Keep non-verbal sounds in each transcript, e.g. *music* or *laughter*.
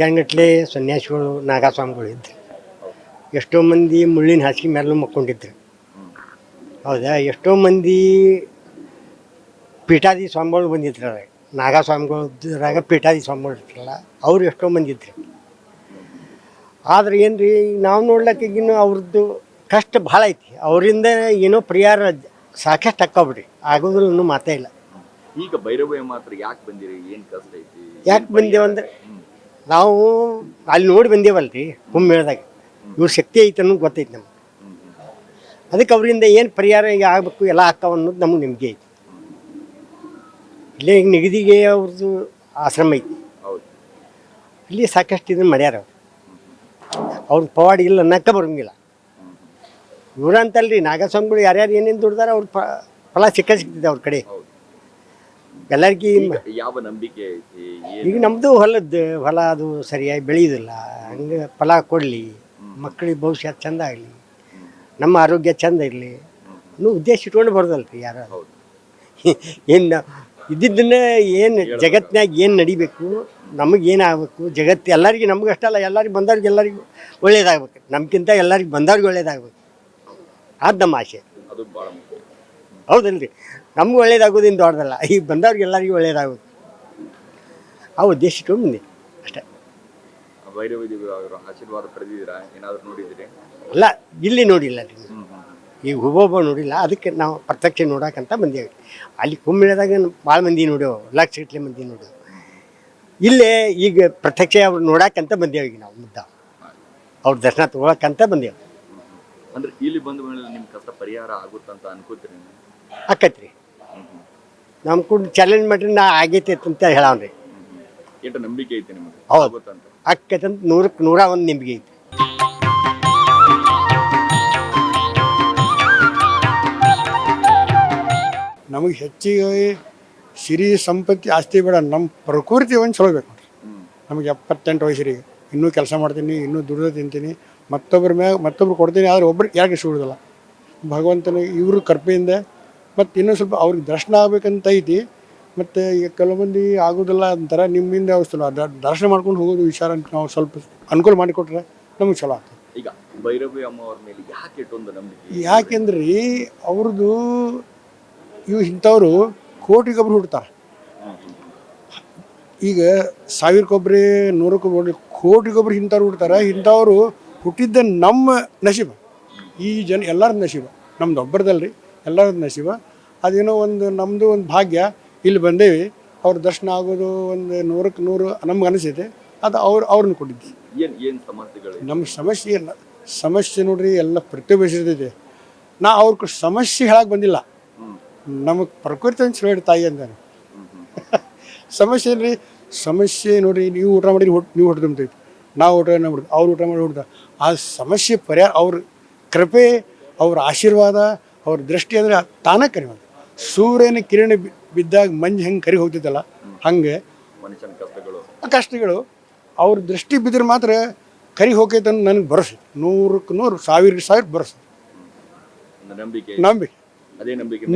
ಕೋಟ್ಯಾಂಗಟ್ಲೆ ಸನ್ಯಾಸಿಗಳು ನಾಗಸ್ವಾಮಿಗಳು ಇದ್ದರು ಎಷ್ಟೋ ಮಂದಿ ಮುಳ್ಳಿನ ಹಾಸಿಗೆ ಮೇಲೂ ಮಕ್ಕೊಂಡಿದ್ರು ಹೌದಾ? ಎಷ್ಟೋ ಮಂದಿ ಪೀಠಾದಿ ಸ್ವಾಮಿಗಳು ಬಂದಿದ್ರು ನಾಗಸ್ವಾಮಿಗಳದ್ರಾಗ ಪೀಠಾದಿ ಸ್ವಾಮಿಗಳು ಇರ್ತಾರಲ್ಲ ಅವ್ರು ಎಷ್ಟೋ ಮಂದಿ ಇದ್ರು ಆದ್ರೆ ಏನು ರೀ ನಾವು ನೋಡ್ಲಕ್ಕ ಇನ್ನು ಅವ್ರದ್ದು ಕಷ್ಟ ಭಾಳ ಐತಿ. ಅವರಿಂದ ಏನೋ ಪರಿಹಾರ ಸಾಕಷ್ಟು ಹಾಕೋಬಿಡ್ರಿ ಆಗೋದ್ರೂ ಇನ್ನೂ ಮಾತೇ ಇಲ್ಲ. ಈಗ ಭೈರವ ಮಾತ್ರ ಯಾಕೆ ಬಂದಿರಿ? ಏನು ಕಷ್ಟ ಐತಿ? ಯಾಕೆ ಬಂದೇವಂದ್ರೆ ನಾವು ಅಲ್ಲಿ ನೋಡಿ ಬಂದೇವಲ್ರಿ ಕುಂಭಮೇಳದಾಗ ಇವ್ರ ಶಕ್ತಿ ಐತೆ ಅನ್ನೋದು ಗೊತ್ತೈತೆ ನಮ್ಗೆ. ಅದಕ್ಕೆ ಅವರಿಂದ ಏನು ಪರಿಹಾರ ಈಗ ಆಗಬೇಕು ಎಲ್ಲ ಆಕ್ಕಾವ ಅನ್ನೋದು ನಮಗೆ ನಂಬಿಕೆ ಐತಿ. ಇಲ್ಲೇ ಈಗ ನಿಗದಿಗೆ ಅವ್ರದ್ದು ಆಶ್ರಮ ಐತಿ. ಇಲ್ಲಿ ಸಾಕಷ್ಟು ಇದನ್ನು ಮಾಡ್ಯಾರ ಅವ್ರು. ಅವ್ರ ಪವಾಡಿ ಇಲ್ಲ ನಕ್ಕ ಬರೋಂಗಿಲ್ಲ. ಇವರಂತಲ್ರಿ ನಾಗಸ್ವಾಮಿಗಳು ಯಾರ್ಯಾರು ಏನೇನು ದುಡ್ದಾರ ಅವ್ರ ಫಲ ಸಿಕ್ಕ ಸಿಗ್ತದೆ ಅವ್ರ ಕಡೆ. ಎಲ್ಲರಿಗೂ ಯಾವ ನಂಬಿಕೆ ಐತಿ ಈಗ ನಮ್ಮದು ಹೊಲದ್ದು ಹೊಲ ಅದು ಸರಿಯಾಗಿ ಬೆಳೆಯೋದಿಲ್ಲ. ಹಂಗೆ ಫಲ ಕೊಡಲಿ ಮಕ್ಕಳಿಗೆ ಭವಿಷ್ಯ ಚಂದ ಆಗಲಿ ನಮ್ಮ ಆರೋಗ್ಯ ಚಂದ ಇರಲಿ ಅನ್ನೋ ಉದ್ದೇಶ ಇಟ್ಕೊಂಡು ಬರೋದಲ್ರಿ ಯಾರು. ಹೌದು. *laughs* ಏನು ಇದ್ದಿದ್ದನ್ನ ಏನು ಜಗತ್ತಿನಾಗ ಏನು ನಡಿಬೇಕು ನಮಗೆ ಏನಾಗಬೇಕು ಜಗತ್ತು ಎಲ್ಲರಿಗೂ ನಮ್ಗೆ ಅಷ್ಟಲ್ಲ ಎಲ್ಲರಿಗೂ ಬಂದವ್ರಿಗೆ ಎಲ್ಲರಿಗೂ ಒಳ್ಳೇದಾಗಬೇಕು. ನಮ್ಗಿಂತ ಎಲ್ಲರಿಗೂ ಬಂದವ್ರಿಗೆ ಒಳ್ಳೇದಾಗಬೇಕು. ಅದು ನಮ್ಮ ಆಸೆ. ಹೌದಲ್ರಿ. ನಮ್ಗೆ ಒಳ್ಳೇದಾಗೋದೇನು ದೊಡ್ಡದಲ್ಲ. ಈಗ ಬಂದವ್ರಿಗೆ ಎಲ್ಲರಿಗೂ ಒಳ್ಳೇದಾಗೋದು ಆ ಉದ್ದೇಶ ಇಟ್ಕೊಂಡು ಬಂದೆ ಅಷ್ಟೇ. ಭೈರವ ದೇವಿ ಅವರ ಆಶೀರ್ವಾದ ಪಡೆದಿದ್ದೀರಾ? ಏನಾದ್ರು ನೋಡಿದಿರಿ ಅಲ್ಲ ಇಲ್ಲಿ ನೋಡಿಲ್ಲ ರೀ ಈಗ ಹುಬ್ಬೊಬ್ಬ ನೋಡಿಲ್ಲ ಅದಕ್ಕೆ ನಾವು ಪ್ರತ್ಯಕ್ಷ ನೋಡಕ್ಕಂತ ಬಂದೇವಿ. ಅಲ್ಲಿ ಕುಂಬಿಳದಾಗ ಭಾಳ ಮಂದಿ ನೋಡೇವು ಲಕ್ಷ ಗಟ್ಟಲೆ ಮಂದಿ ನೋಡೇವು ಇಲ್ಲೇ ಈಗ ಪ್ರತ್ಯಕ್ಷ ಅವ್ರು ನೋಡಕ್ಕಂತ ಬಂದೇವು ಈಗ ನಾವು ಮುದ್ದ. ಅವ್ರ ದರ್ಶನ ತಗೊಳಕ್ಕಂತ ಬಂದೇವೆ. ಅಂದ್ರೆ ಇಲ್ಲಿ ಬಂದ ಮೇಲೆ ನಿಮ್ಗೆ ಕಷ್ಟ ಪರಿಹಾರ ಆಗುತ್ತಂತ ಅನ್ಕೋತೀರಿ ನೀವು? ಆಕತ್ರಿ. ಹ್ಮ್ ಹ್ಮ್ ನಮ್ಮ ಕೂಡ ಚಾಲೆಂಜ್ ಮಾಡ್ರಿ ನಾ ಆಗೈತೆ ಅಂತ ಹೇಳವ್ರಿ ಎಷ್ಟು ನಂಬಿಕೆ ಐತೆ ನಿಮಗೆ? ಹೌದು. ಆಗುತ್ತಂತ ನೂರಕ್ಕೆ ನೂರ ಒಂದು ನಂಬಿಕೆ ಐತಿ. ನಮಗೆ ಹೆಚ್ಚಿಗೆ ಸಿರಿ ಸಂಪತ್ತಿ ಆಸ್ತಿ ಬೇಡ ನಮ್ಮ ಪ್ರಕೃತಿ ಒಂದು ಚಲೋ ಬೇಕು. ನೋಡ್ರಿ ನಮಗೆ ಎಪ್ಪತ್ತೆಂಟು ವಯಸ್ಸರಿಗೆ ಇನ್ನೂ ಕೆಲಸ ಮಾಡ್ತೀನಿ ಇನ್ನೂ ದುಡಿದು ತಿಂತೀನಿ. ಮತ್ತೊಬ್ಬರ ಮ್ಯಾಗ ಮತ್ತೊಬ್ರು ಕೊಡ್ತೀನಿ ಆದರೆ ಒಬ್ರಿಗೆ ಯಾಕೆ ಸಿಗುವುದಿಲ್ಲ ಭಗವಂತನ ಇವರು ಕೃಪೆಯಿಂದ ಮತ್ತು ಇನ್ನೂ ಸ್ವಲ್ಪ ಅವ್ರಿಗೆ ದರ್ಶನ ಆಗ್ಬೇಕಂತ ಐತಿ. ಮತ್ತು ಈಗ ಕೆಲವು ಮಂದಿ ಆಗೋದಿಲ್ಲ ಅಂತಾರೆ ನಿಮ್ಮಿಂದ ಅವಸ್ಥೆ ದರ್ಶನ ಮಾಡ್ಕೊಂಡು ಹೋಗೋದು ವಿಚಾರ ನಾವು ಸ್ವಲ್ಪ ಅನುಕೂಲ ಮಾಡಿಕೊಟ್ರೆ ನಮಗೆ ಚಲೋ ಆಗ್ತದೆ. ಈಗ ಭೈರವಿ ಅಮ್ಮ ಅವ್ರ ಮೇಲೆ ಯಾಕೆ ಇಟ್ಟೊಂದು ನಂಬಿಕೆ? ಯಾಕೆಂದ್ರೆ ಅವ್ರದ್ದು ಇವು ಇಂಥವ್ರು ಕೋಟಿಗೊಬ್ರು ಹುಡ್ತಾರೆ. ಈಗ ಸಾವಿರ ಕೊಬ್ಬರಿ ಈಗ ಕೊಬ್ಬರಿ ಕೋಟಿ ಕೊಬ್ಬರಿ ಇಂಥವ್ರು ಹುಡ್ತಾರೆ. ಇಂಥವ್ರು ಹುಟ್ಟಿದ್ದ ನಮ್ಮ ನಶೀಬ. ಈ ಜನ ಎಲ್ಲರ ನಶೀಬ. ನಮ್ದು ಒಬ್ಬರದಲ್ರಿ. ಎಲ್ಲರದ್ದು ನಸೀಬ ಅದೇನೋ ಒಂದು ನಮ್ಮದು ಒಂದು ಭಾಗ್ಯ. ಇಲ್ಲಿ ಬಂದೇವಿ. ಅವ್ರ ದರ್ಶನ ಆಗೋದು ಒಂದು ನೂರಕ್ಕೆ ನೂರು ನಮ್ಗೆ ಅನಿಸೈತೆ ಅದು ಅವ್ರು ಅವ್ರನ್ನ ಕೊಟ್ಟಿದ್ದು. ಏನು ಏನು ಸಮಸ್ಯೆಗಳು? ನಮ್ಮ ಸಮಸ್ಯೆ ಇಲ್ಲ. ಸಮಸ್ಯೆ ನೋಡ್ರಿ ಎಲ್ಲ ಪ್ರತಿಯೊಬ್ಬ ನಾ ಅವ್ರ ಸಮಸ್ಯೆ ಹೇಳಕ್ಕೆ ಬಂದಿಲ್ಲ. ನಮಗೆ ಪ್ರಕೃತಿ ಅಂತ ಹೇಳಿ ತಾಯಿ ಹ್ಮ್ *laughs* ಸಮಸ್ಯೆ ಏನ್ರಿ? ಸಮಸ್ಯೆ ನೋಡ್ರಿ ನೀವು ಊಟ ಮಾಡಿ ನೀವು ಹೊಟ್ಟು ತುಂಬ್ತೈತಿ. ನಾವು ಊಟ ಮಾಡಿ ಅವ್ರು ಊಟ ಮಾಡಿ ಹೊಡ್ದ. ಆ ಸಮಸ್ಯೆ ಪರಿಹಾರ ಅವ್ರ ಕೃಪೆ ಅವ್ರ ಆಶೀರ್ವಾದ ಅವ್ರ ದೃಷ್ಟಿ ಅಂದರೆ ತಾನೇ ಕರಿವಾದ ಸೂರ್ಯನ ಕಿರಣ ಬಿದ್ದಾಗ ಮಂಜು ಹೆಂಗೆ ಕರಿ ಹೋಗ್ತಿದ್ದಲ್ಲ ಹಂಗೆ. ಮನುಷ್ಯನ ಕಷ್ಟಗಳು. ಅವ್ರ ದೃಷ್ಟಿ ಬಿದ್ದರೆ ಮಾತ್ರ ಕರಿ ಹೋಗೈತೆ ಅಂತ ನನಗೆ ಬರ್ಸು ನೂರಕ್ಕೆ ನೂರು ಸಾವಿರ ಸಾವಿರ ಭರೋಸೆ ನಂಬಿಕೆ. ನಂಬಿಕೆ. ಅದೇ ನಂಬಿಕೆ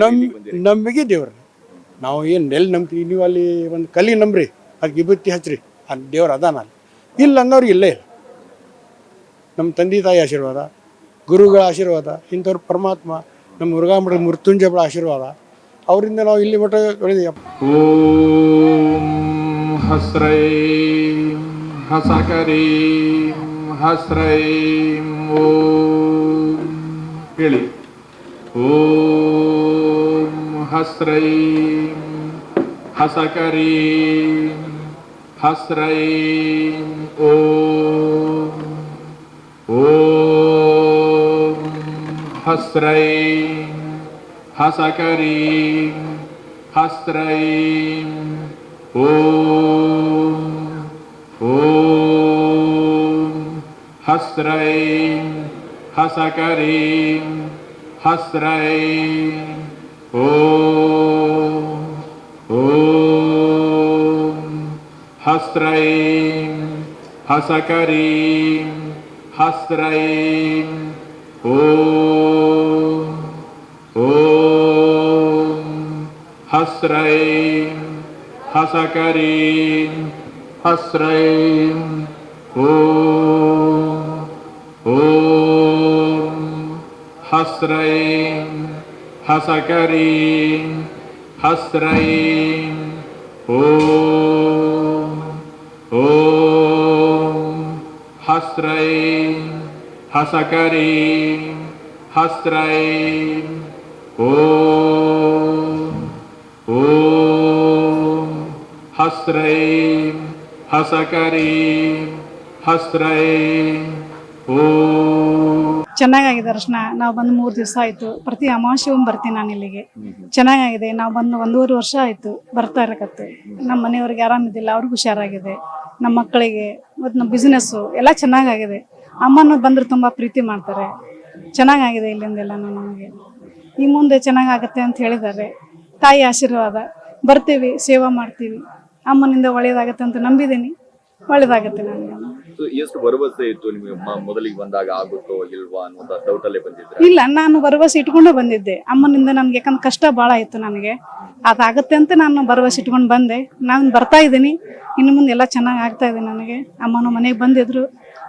ನಂಬಿಕೆ ದೇವ್ರ. ನಾವು ಏನು ನೆಲ್ಲಿ ನಂಬ್ತೀವಿ ನೀವು ಅಲ್ಲಿ ಒಂದು ಕಲ್ಲಿ ನಂಬ್ರಿ ಅದಕ್ಕೆ ಇಬ್ಬತ್ತಿ ಹಚ್ಚಿರಿ ಆ ದೇವ್ರ ಅದಾನ ಅಲ್ಲಿ. ಇಲ್ಲ ಅನ್ನೋರು ಇಲ್ಲೇ ಇಲ್ಲ. ನಮ್ಮ ತಂದೆ ತಾಯಿ ಆಶೀರ್ವಾದ ಗುರುಗಳ ಆಶೀರ್ವಾದ ಇಂಥವ್ರು ಪರಮಾತ್ಮ ನಮ್ಮ ಮುರುಘಾ ಮಠದ ಮೃತ್ಯುಂಜಯ ಆಶೀರ್ವಾದ. ಅವರಿಂದ ನಾವು ಇಲ್ಲಿ ಮಠ ಬೆಳೆದೀವಿ ಓಂ ಹಸ್ರೈಂ ಹಸಕರೀಂ ಹಸ್ರೈಂ ಓಂ ಹೇಳಿ. ಓಂ ಹಸ್ರೈಂ ಹಸಕರೀಂ ಹಸ್ರೈಂ ಓಂ. ಓಂ हस्रैं हसकरीं हस्रैं ॐ ॐ हस्रैं हसकरीं हस्रैं ॐ ॐ हस्रैं हसकरीं हस्रैं हस्रैं हसकरीं हस्रैं ॐ ॐ हस्रैं हसकरीं हस्रैं ॐ ॐ हस्रैं हसकरीं हस्रैं ॐ ॐ हस्रैं हसकरीं हस्रैं ॐ ಚೆನ್ನಾಗಾಗಿದೆ ದರ್ಶನ ನಾವು ಬಂದು ಮೂರು ದಿವಸ ಆಯಿತು ಪ್ರತಿ ಅಮಾವಾಸ್ಯೆಗೂ ಬರ್ತೀನಿ ನಾನು ಇಲ್ಲಿಗೆ ಚೆನ್ನಾಗಾಗಿದೆ ನಾವು ಬಂದು ಒಂದೂವರೆ ವರ್ಷ ಆಯಿತು ಬರ್ತಾ ಇರಕತ್ತು ನಮ್ಮ ಮನೆಯವ್ರಿಗೆ ಆರಾಮಿದ್ದಿಲ್ಲ ಅವ್ರಿಗೂ ಹುಷಾರಾಗಿದೆ ನಮ್ಮ ಮಕ್ಕಳಿಗೆ ಮತ್ತು ನಮ್ಮ ಬಿಸ್ನೆಸ್ಸು ಎಲ್ಲ ಚೆನ್ನಾಗಾಗಿದೆ ಅಮ್ಮನೂ ಬಂದ್ರೆ ತುಂಬ ಪ್ರೀತಿ ಮಾಡ್ತಾರೆ ಚೆನ್ನಾಗಾಗಿದೆ ಇಲ್ಲಿಂದೆಲ್ಲ ನಮಗೆ ಈ ಮುಂದೆ ಚೆನ್ನಾಗಾಗತ್ತೆ ಅಂತ ಹೇಳಿದ್ದಾರೆ ತಾಯಿ ಆಶೀರ್ವಾದ. ಬರ್ತೀವಿ ಸೇವಾ ಮಾಡ್ತೀವಿ. ಅಮ್ಮನಿಂದ ಒಳ್ಳೇದಾಗತ್ತೆ ಅಂತ ನಂಬಿದ್ದೀನಿ. ಒಳ್ಳೇದಾಗತ್ತೆ ನನಗೆ ಎಷ್ಟು ಭರವಸೆ ಇತ್ತು ನಿಮಗೆ? ಮೊದಲಿಗೆ ಬಂದಾಗ ಆಗುತ್ತೋ ಇಲ್ವಾ ಅನ್ನೋದ ಡೌಟ್ ಅಲ್ಲೇ ಬಂದಿದ್ರೆ? ಇಲ್ಲ ನಾನು ಭರವಸೆ ಇಟ್ಕೊಂಡೇ ಬಂದಿದ್ದೆ. ಅಮ್ಮನಿಂದ ನನ್ಗೆ ಯಾಕಂದ್ರೆ ಕಷ್ಟ ಭಾಳ ಇತ್ತು ನನಗೆ. ಅದಾಗತ್ತೆ ಅಂತ ನಾನು ಭರವಸೆ ಇಟ್ಕೊಂಡು ಬಂದೆ. ನಾನು ಬರ್ತಾ ಇದ್ದೀನಿ. ಇನ್ನು ಮುಂದೆ ಎಲ್ಲ ಚೆನ್ನಾಗಿ ಆಗ್ತಾ ಇದೆ ನನಗೆ. ಅಮ್ಮನು ಮನೆಗೆ ಬಂದಿದ್ರು.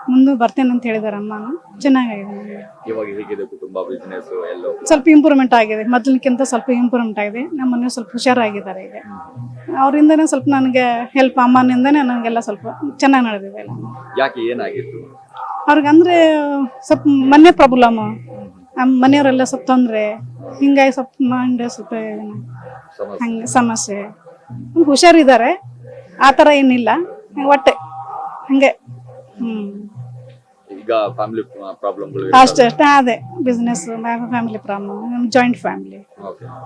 ಮುಂದೆ ಬರ್ತೇನೆ ಅಂತ ಹೇಳಿದಾರೆ ಅಮ್ಮನು. ಚೆನ್ನಾಗಿದೆ ನನಗೆ ಇವಾಗ ಹೇಗಿದೆ ಕುಟುಂಬ ಬಿಸ್ನೆಸ್ ಎಲ್ಲೋ? ಸ್ವಲ್ಪ ಇಂಪ್ರೂವ್ಮೆಂಟ್ ಆಗಿದೆ. ಮೊದಲಿಗಿಂತ ಸ್ವಲ್ಪ ಇಂಪ್ರೂವ್ಮೆಂಟ್ ಆಗಿದೆ. ನಮ್ಮ ಮನೆಯವ್ರು ಸ್ವಲ್ಪ ಹುಷಾರಾಗಿದ್ದಾರೆ ಈಗ. ಅವರಿಂದನೇ ಸ್ವಲ್ಪ ನನಗೆ ಹೆಲ್ಪ್ ಅಮ್ಮನಿಂದನೇ ನನಗೆಲ್ಲ ಸ್ವಲ್ಪ ಚೆನ್ನಾಗಿ ನಡೆದಿದೆ ಎಲ್ಲ. ಯಾಕೆ ಏನಾಗಿತ್ತು? ಅವ್ರಿಗಂದ್ರೆ ಸ್ವಲ್ಪ ಮನೆ ಪ್ರಾಬ್ಲಮ್ ನಮ್ಮ ಮನೆಯವರೆಲ್ಲ ಸ್ವಲ್ಪ ತೊಂದರೆ. ಹಿಂಗಾಗಿ ಸ್ವಲ್ಪ ಮೈಂಡ್ ಸ್ವಲ್ಪ ಸಮಸ್ಯೆ. ಹಂಗೆ ಸಮಸ್ಯೆ. ಹುಷಾರಿದ್ದಾರೆ. ಆ ಥರ ಏನಿಲ್ಲ. ಒಟ್ಟೆ. ಹಂಗೆ. ಹ್ಞೂ ಈಗ ಫ್ಯಾಮಿಲಿ ಪ್ರಾಬ್ಲಮ್ಗಳು ಅಷ್ಟೇ ಅಷ್ಟೇ ಅದೇ. ಬಿಸ್ನೆಸ್ ಫ್ಯಾಮಿಲಿ ಪ್ರಾಬ್ಲಮ್ ನಮ್ಮ ಜಾಯಿಂಟ್ ಫ್ಯಾಮಿಲಿ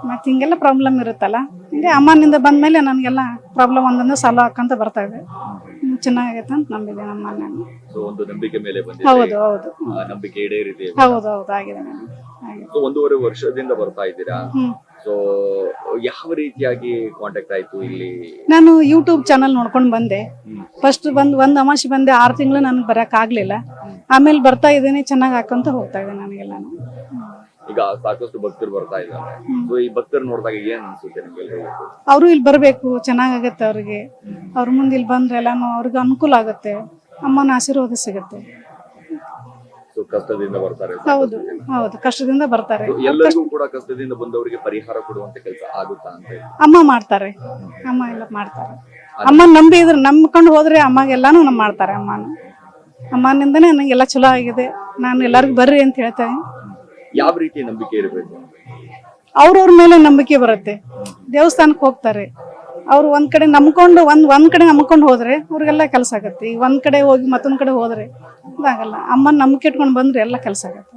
ಮತ್ತು ಹಿಂಗೆಲ್ಲ ಪ್ರಾಬ್ಲಮ್ ಇರುತ್ತಲ್ಲ ಹಿಂಗೆ ಅಮ್ಮನಿಂದ ಬಂದಮೇಲೆ ನನಗೆಲ್ಲ ಪ್ರಾಬ್ಲಮ್ ಒಂದೊಂದು ಸಾಲ್ವ್ ಹಾಕಂತ ಬರ್ತಾ ಇದೆ. ಚೆನ್ನಾಗೈತೆ ಅಂತ ನಂಬಿದೆ ನಮ್ಮ ನಾನು ಸೊ ಒಂದು ನಂಬಿಕೆ ಮೇಲೆ ಬಂದಿದೆ. ಹೌದು ಹೌದು. ಆ ನಂಬಿಕೆ ಈಡೇರಿದೆ ಹೌದು ಹೌದು ಆಗಿದೆ ಆಗಿದೆ. ಸೊ ಒಂದೂವರೆ ವರ್ಷದಿಂದ ಬರ್ತಾ ಇದ್ದೀರಾ? ಹ್ಮ್. ಸೊ ಯಾವ ರೀತಿಯಾಗಿ ಕಾಂಟ್ಯಾಕ್ಟ್ ಆಯ್ತು ಇಲ್ಲಿ? ನಾನು ಯೂಟ್ಯೂಬ್ ಚಾನಲ್ ನೋಡ್ಕೊಂಡು ಬಂದೆ. ಫಸ್ಟ್ ಬಂದು ಒಂದು ಅಮಾಸೆ ಬಂದೆ ಆರು ತಿಂಗಳು ನನಗೆ ಬರೋಕ್ಕಾಗಲಿಲ್ಲ ಆಮೇಲೆ ಬರ್ತಾ ಇದ್ದೀನಿ ಚೆನ್ನಾಗಿ ಹಾಕೊಂತ ಹೋಗ್ತಾ ಇದೆ ನನಗೆಲ್ಲ ಈಗ ಸಾಕಷ್ಟು ಭಕ್ತರು ಬರ್ತಾ ಇದ್ದಾರೆ. ಸೊ ಈ ಭಕ್ತರು ನೋಡಿದಾಗ ಏನ್ ಅನ್ಸುತ್ತೆ ನಿಮ್ಗೆ ಅವರು ಇಲ್ಲಿ ಬರಬೇಕು ಚೆನ್ನಾಗಾಗತ್ತೆ ಅವ್ರಿಗೆ. ಅವ್ರ ಮುಂದೆ ಇಲ್ಲಿ ಬಂದ್ರೆ ಎಲ್ಲಾನು ಅವ್ರಿಗೆ ಅನುಕೂಲ ಆಗುತ್ತೆ. ಅಮ್ಮನ ಆಶೀರ್ವಾದ ಸಿಗುತ್ತೆ. ಸೊ ಕಷ್ಟದಿಂದ ಬರ್ತಾರೆ. ಹೌದು ಹೌದು ಕಷ್ಟದಿಂದ ಬರ್ತಾರೆ. So, ಎಲ್ಲರಿಗೂ ಕೂಡ ಕಷ್ಟದಿಂದ ಬಂದವರಿಗೆ ಪರಿಹಾರ ಕೊಡುವಂತ ಕೆಲಸ ಆಗುತ್ತಾ ಅಂತ ಹೇಳಿ. ಅಮ್ಮ ಮಾಡ್ತಾರೆ. ಅಮ್ಮ ಎಲ್ಲ ಮಾಡ್ತಾರೆ. ಅಮ್ಮ ನಂಬಿದ್ರೆ ನಂಬ್ಕೊಂಡು ಹೋದ್ರೆ ಅಮ್ಮಗೆಲ್ಲಾನು ನಮ್ ಮಾಡ್ತಾರೆ ಅಮ್ಮನ. ಅಮ್ಮನಿಂದನೇ ನನಗೆಲ್ಲ ಚಲೋ ಆಗಿದೆ. ನಾನು ಎಲ್ಲರಿಗೂ ಬರ್ರಿ ಅಂತ ಹೇಳ್ತೇನೆ ಯಾವ ರೀತಿ ನಂಬಿಕೆ ಇರಬೇಕು? ಅವ್ರವ್ರ ಮೇಲೆ ನಂಬಿಕೆ ಬರುತ್ತೆ. ದೇವಸ್ಥಾನಕ್ಕೆ ಹೋಗ್ತಾರೆ. ಅವ್ರು ಒಂದ್ ಕಡೆ ನಂಬ್ಕೊಂಡು ಒಂದ್ ಒಂದ್ ಕಡೆ ನಂಬ್ಕೊಂಡು ಹೋದ್ರೆ ಅವ್ರಿಗೆಲ್ಲ ಕೆಲಸ ಆಗತ್ತೆ. ಈಗ ಒಂದ್ ಕಡೆ ಹೋಗಿ ಮತ್ತೊಂದ್ ಕಡೆ ಹೋದ್ರೆ ಇದಾಗಲ್ಲ. ಅಮ್ಮನ ನಂಬಿಕೆ ಇಟ್ಕೊಂಡು ಬಂದ್ರೆ ಎಲ್ಲ ಕೆಲಸ ಆಗತ್ತೆ.